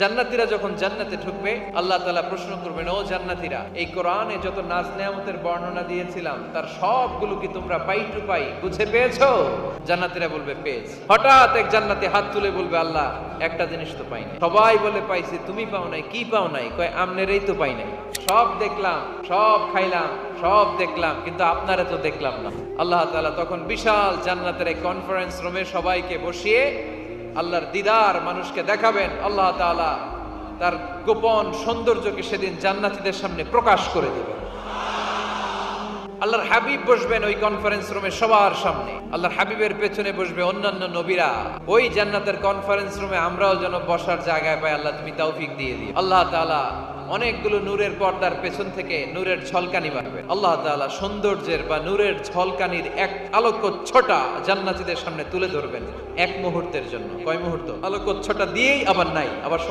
জান্নাতীরা যখন জান্নাতে ঢুকবে, আল্লাহ তাআলা প্রশ্ন করবেন, ও জান্নাতীরা, এই কোরআনে যত নাজ নেয়ামতের বর্ণনা দিয়েছিলাম, তার সবগুলো কি তোমরা পাই টু পাই বুঝে পেয়েছ? জান্নাতীরা বলবে, পেয়েছি। হঠাৎ এক জান্নাতি হাত তুলে বলবে, আল্লাহ, একটা জিনিস তো পাই নাই। সবাই বলে, পাইছি, তুমি পাও নাই, কি পাও নাই? কয়, আমনেরই তো পাই নাই। সব দেখলাম, সব খাইলাম, সব দেখলাম, কিন্তু আপনারা তো দেখলাম না। আল্লাহ তালা তখন বিশাল জান্নাতের এই কনফারেন্স রুমে সবাইকে বসিয়ে আল্লাহর দিদার মানুষকে দেখাবেন, আল্লাহ তালা তার গোপন সৌন্দর্যকে সেদিন জান্নাতিদের সামনে প্রকাশ করে দেবেন। আল্লাহর হাবিব বসবেন ওই কনফারেন্স রুমে সবার সামনে। আল্লাহর হাবিবের পেছনে বসবে অন্যান্য নবীরা। ওই জান্নাতের কনফারেন্স রুমে আমরাও যেন বসার জায়গায় পাই, আল্লাহ তুমি তৌফিক দিয়ে দিও। আল্লাহ তাআলা অনেকগুলো নূরের পর্দার পেছন থেকে নূরের ঝলকানি মারবে আল্লাহ তালা সৌন্দর্যের বা নূরের ঝলকানির এক আলোকচ্ছটা জান্নাতিদের সামনে তুলে ধরবেন এক মুহূর্তের জন্য। কয় মুহূর্ত? আলোকচ্ছটা দিয়েই আবার নাই, আবার